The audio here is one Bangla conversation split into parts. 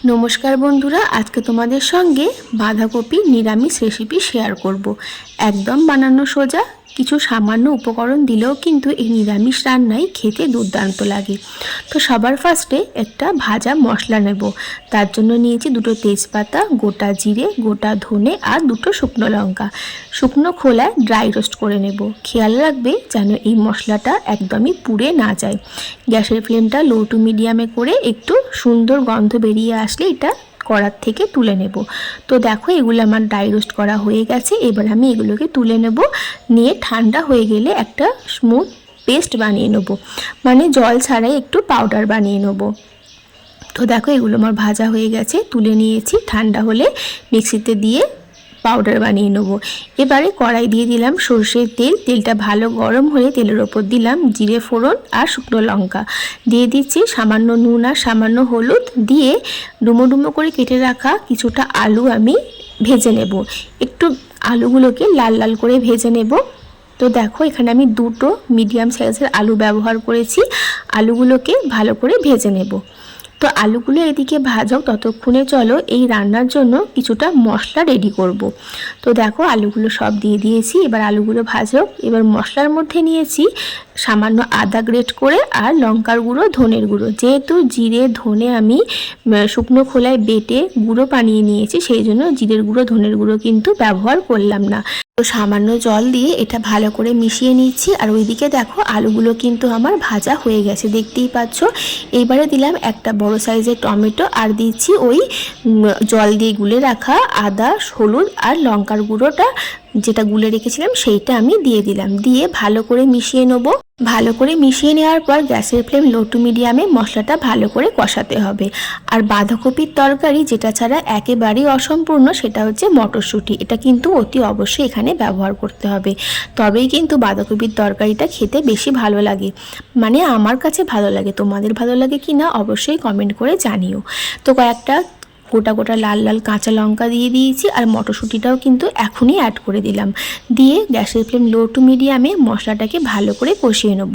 নমস্কার বন্ধুরা আজকে তোমাদের সঙ্গে বাঁধাকপি নিরামিষ রেসিপি শেয়ার করব। একদম বানানো সোজা কিছু সামান্য উপকরণ দিলেও কিন্তু এই নিরামিষ রান্নায় খেতে দুর্দান্ত লাগে। তো সবার ফার্স্টে একটা ভাজা মশলা নেব। তার জন্য নিয়েছি দুটো তেজপাতা, গোটা জিরে, গোটা ধনে আর দুটো শুকনো লঙ্কা। শুকনো খোলায় ড্রাই রোস্ট করে নেব। খেয়াল রাখবে যেন এই মশলাটা একদমই পুড়ে না যায়। গ্যাসের ফ্লেমটা লো টু মিডিয়ামে করে একটু সুন্দর গন্ধ বেরিয়ে আসলে এটা কড়ার থেকে তুলে নেব। তো দেখো এগুলো আমার ড্রাই রোস্ট করা হয়ে গেছে, এবার আমি এগুলোকে তুলে নেব। নিয়ে ঠান্ডা হয়ে গেলে একটা স্মুথ পেস্ট বানিয়ে নেব। মানে জল ছাড়াই একটু পাউডার বানিয়ে নেব। তো দেখো এগুলো আমার ভাজা হয়ে গেছে, তুলে নিয়েছি। ঠান্ডা হলে মিক্সিতে দিয়ে পাউডার বানিয়ে নেব। এবারে কড়াই দিয়ে দিলাম সর্ষের তেল। তেলটা ভালো গরম হলে তেলের ওপর দিলাম জিরে ফোড়ন আর শুকনো লঙ্কা। দিয়ে দিচ্ছি সামান্য নুন আর সামান্য হলুদ। দিয়ে ডুমো ডুমো করে কেটে রাখা কিছুটা আলু আমি ভেজে নেব। একটু আলুগুলোকে লাল লাল করে ভেজে নেব। তো দেখো এখানে আমি দুটো মিডিয়াম সাইজের আলু ব্যবহার করেছি। আলুগুলোকে ভালো করে ভেজে নেব। তো আলুগুলো এদিকে ভাজক ততক্ষণে চলো, এই রান্নার জন্য কিছুটা মশলা রেডি করব। তো দেখো আলুগুলো সব দিয়ে দিয়েছি, এবার আলুগুলো ভাজক এবার মশলার মধ্যে নিয়েছি সামান্য আদা গ্রেট করে আর লঙ্কার গুঁড়ো, ধনের গুঁড়ো। যেহেতু জিরে, ধনে আমি শুকনো খোলায় বেটে গুঁড়ো বানিয়ে নিয়েছি, সেই জন্য জিরের গুঁড়ো, ধনের গুঁড়ো কিন্তু ব্যবহার করলাম না। তো সামান্য জল দিয়ে এটা ভালো করে মিশিয়ে নিচ্ছি। আর ওইদিকে দেখো আলুগুলো কিন্তু আমার ভাজা হয়ে গেছে, দেখতেই পাচ্ছ? এবারে দিলাম একটা বড় সাইজের টমেটো আর দিচ্ছি ওই জল দিয়ে গুলে রাখা আদা, হলুদ আর লঙ্কার গুঁড়োটা যেটা গুলে রেখেছিলাম সেইটা আমি দিয়ে দিলাম। দিয়ে ভালো করে মিশিয়ে নেব। ভালো করে মিশিয়ে নেওয়ার পর গ্যাসের ফ্লেম লো টু মিডিয়ামে মশলাটা ভালো করে কষাতে হবে। আর বাঁধাকপির তরকারি, যেটা ছাড়া একেবারেই অসম্পূর্ণ, সেটা হচ্ছে মটরশুঁটি। এটা কিন্তু অতি অবশ্যই এখানে ব্যবহার করতে হবে। তবেই কিন্তু বাঁধাকপির তরকারিটা খেতে বেশি ভালো লাগে। মানে আমার কাছে ভালো লাগে। তোমাদের ভালো লাগে কি না, অবশ্যই কমেন্ট করে জানিও। তো কয়েকটা গোটা গোটা লাল লাল কাঁচা লঙ্কা দিয়ে দিয়েছি আর মটরশুঁটিটাও কিন্তু এখনই অ্যাড করে দিলাম। দিয়ে গ্যাসের ফ্লেম লো টু মিডিয়ামে মশলাটাকে ভালো করে কষিয়ে নেব।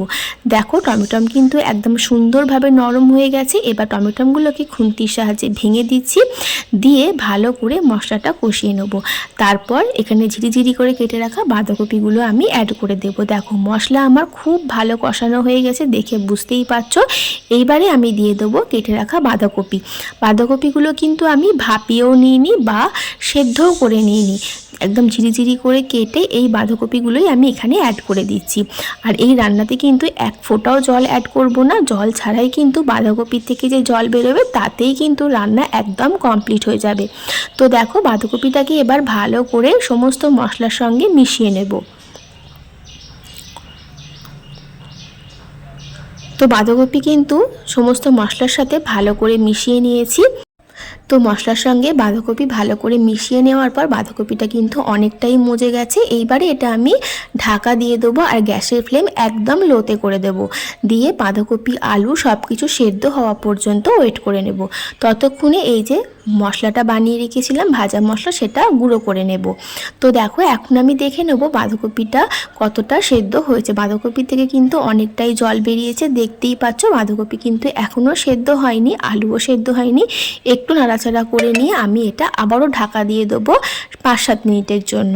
দেখো টমেটম কিন্তু একদম সুন্দরভাবে নরম হয়ে গেছে। এবার টমেটমগুলোকে খুন্তির সাহায্যে ভেঙে দিচ্ছি। দিয়ে ভালো করে মশলাটা কষিয়ে নেব। তারপর এখানে ঝিরিঝিরি করে কেটে রাখা বাঁধাকপিগুলো আমি অ্যাড করে দেব। দেখো মশলা আমার খুব ভালো কষানো হয়ে গেছে, দেখে বুঝতেই পারছ। এইবারে আমি দিয়ে দেবো কেটে রাখা বাঁধাকপি। বাঁধাকপিগুলো কিন্তু আমি ভাপিয়েও নিইনি বা সেদ্ধও করে নিইনি। একদম ঝিরিঝিরি করে কেটে এই বাঁধাকপিগুলোই আমি এখানে অ্যাড করে দিচ্ছি। আর এই রান্নাতে কিন্তু এক ফোঁটাও জল অ্যাড করব না। জল ছাড়াই কিন্তু বাঁধাকপির থেকে যে জল বেরোবে, তাতেই কিন্তু রান্না একদম কমপ্লিট হয়ে যাবে। তো দেখো, বাঁধাকপিটাকে এবার ভালো করে সমস্ত মশলার সঙ্গে মিশিয়ে নেব। তো বাঁধাকপি কিন্তু সমস্ত মশলার সাথে ভালো করে মিশিয়ে নিয়েছি। তো মশলার সঙ্গে বাঁধাকপি ভালো করে মিশিয়ে নেওয়ার পর বাঁধাকপিটা কিন্তু অনেকটাই মজে গেছে। এইবারে এটা আমি ঢাকা দিয়ে দেবো আর গ্যাসের ফ্লেম একদম লোতে করে দেব। দিয়ে বাঁধাকপি, আলু সব কিছু সেদ্ধ হওয়া পর্যন্ত ওয়েট করে নেব। ততক্ষণে এই যে মশলাটা বানিয়ে রেখেছিলাম, ভাজা মশলা সেটা গুঁড়ো করে নেব। তো দেখো এখন আমি দেখে নেব বাঁধাকপিটা কতটা সেদ্ধ হয়েছে। বাঁধাকপি থেকে কিন্তু অনেকটাই জল বেরিয়েছে, দেখতেই পাচ্ছ বাঁধাকপি কিন্তু এখনও সেদ্ধ হয়নি, আলুও সেদ্ধ হয়নি। একটু নাড়াচাড়া করে নিয়ে আমি এটা আবারও ঢাকা দিয়ে দেবো পাঁচ সাত মিনিটের জন্য।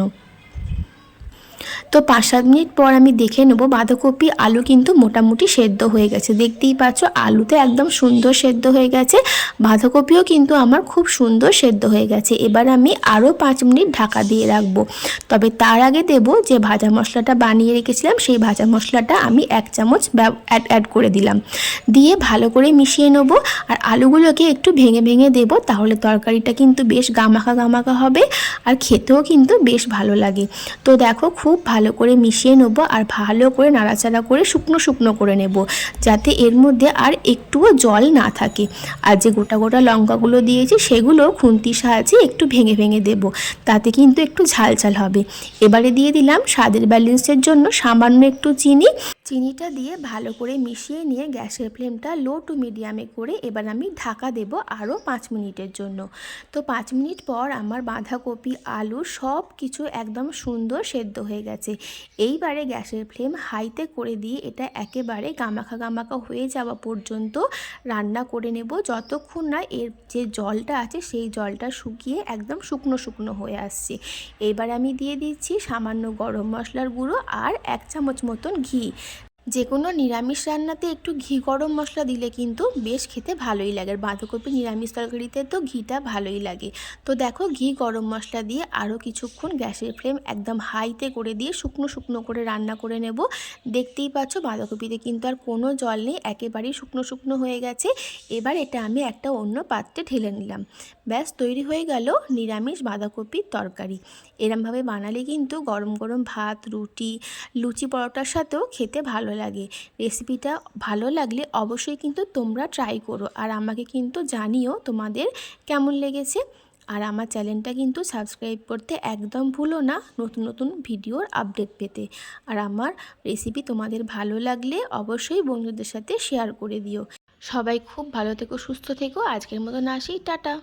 তো পাঁচ সাত মিনিট পর আমি দেখে নেব বাঁধাকপি, আলু কিন্তু মোটামুটি সেদ্ধ হয়ে গেছে। দেখতেই পাচ্ছ, আলুতে একদম সুন্দর সেদ্ধ হয়ে গেছে। বাঁধাকপিও কিন্তু আমার খুব সুন্দর সেদ্ধ হয়ে গেছে। এবার আমি আরও পাঁচ মিনিট ঢাকা দিয়ে রাখব। তবে তার আগে দেব যে ভাজা মশলাটা বানিয়ে রেখেছিলাম, সেই ভাজা মশলাটা আমি এক চামচ অ্যাড অ্যাড করে দিলাম। দিয়ে ভালো করে মিশিয়ে নেব। আর আলুগুলোকে একটু ভেঙে ভেঙে দেবো, তাহলে তরকারিটা কিন্তু বেশ গামাখা গামাখা হবে। আর খেতেও কিন্তু বেশ ভালো লাগে। তো দেখো, খুব ভালো ভালো করে মিশিয়ে নেব আর ভালো করে নাড়াচাড়া করে শুকনো শুকনো করে নেব, যাতে এর মধ্যে আর একটুও জল না থাকে। আর যে গোটা গোটা লঙ্কাগুলো দিয়েছি, সেগুলো খুন্তির সাহায্যে একটু ভেঙে ভেঙে দেব, তাতে কিন্তু একটু ঝাল ঝাল হবে। এবারে দিয়ে দিলাম স্বাদের ব্যালেন্সের জন্য সামান্য একটু চিনি চিনিটা দিয়ে ভালো করে মিশিয়ে নিয়ে গ্যাসের ফ্লেমটা লো টু মিডিয়ামে করে এবার আমি ঢাকা দেব আরও পাঁচ মিনিটের জন্য। তো পাঁচ মিনিট পর আমার বাঁধাকপি, আলু সব কিছু একদম সুন্দর সেদ্ধ হয়ে গেছে। এইবারে গ্যাসের ফ্লেম হাইতে করে দিয়ে এটা একেবারে গামাখা গামাখা হয়ে যাওয়া পর্যন্ত রান্না করে নেব। যতক্ষণ না এর যে জলটা আছে সেই জলটা শুকিয়ে একদম শুকনো শুকনো হয়ে আসছে। এবার আমি দিয়ে দিচ্ছি সামান্য গরম মশলার গুঁড়ো আর এক চামচ মতন ঘি। যে কোনো নিরামিষ রান্নাতে একটু ঘি গরম মশলা দিলে কিন্তু বেশ খেতে ভালোই লাগে। আর বাঁধাকপি নিরামিষ তরকারিতে তো ঘিটা ভালোই লাগে। তো দেখো ঘি গরম মশলা দিয়ে আরও কিছুক্ষণ গ্যাসের ফ্লেম একদম হাইতে করে দিয়ে শুকনো শুকনো করে রান্না করে নেব। দেখতেই পাচ্ছ বাঁধাকপিতে কিন্তু আর কোনো জল নেই, একেবারেই শুকনো শুকনো হয়ে গেছে। এবার এটা আমি একটা অন্য পাত্রে ঢেলে নিলাম। ব্যাস, তৈরি হয়ে গেল নিরামিষ বাঁধাকপির তরকারি। এরমভাবে বানালে কিন্তু গরম গরম ভাত, রুটি, লুচি, পরোটার সাথেও খেতে ভালো লাগে। রেসিপিটা ভালো লাগলে অবশ্যই কিন্তু তোমরা ট্রাই করো। আর আমাকে কিন্তু জানিও তোমাদের কেমন লেগেছে। আর আমার চ্যানেলটা কিন্তু সাবস্ক্রাইব করতে একদম ভুলো না নতুন নতুন ভিডিওর আপডেট পেতে। আর আমার রেসিপি তোমাদের ভালো লাগলে অবশ্যই বন্ধুদের সাথে শেয়ার করে দিও। সবাই খুব ভালো থেকো, সুস্থ থেকো। আজকের মতন আসি, টাটা।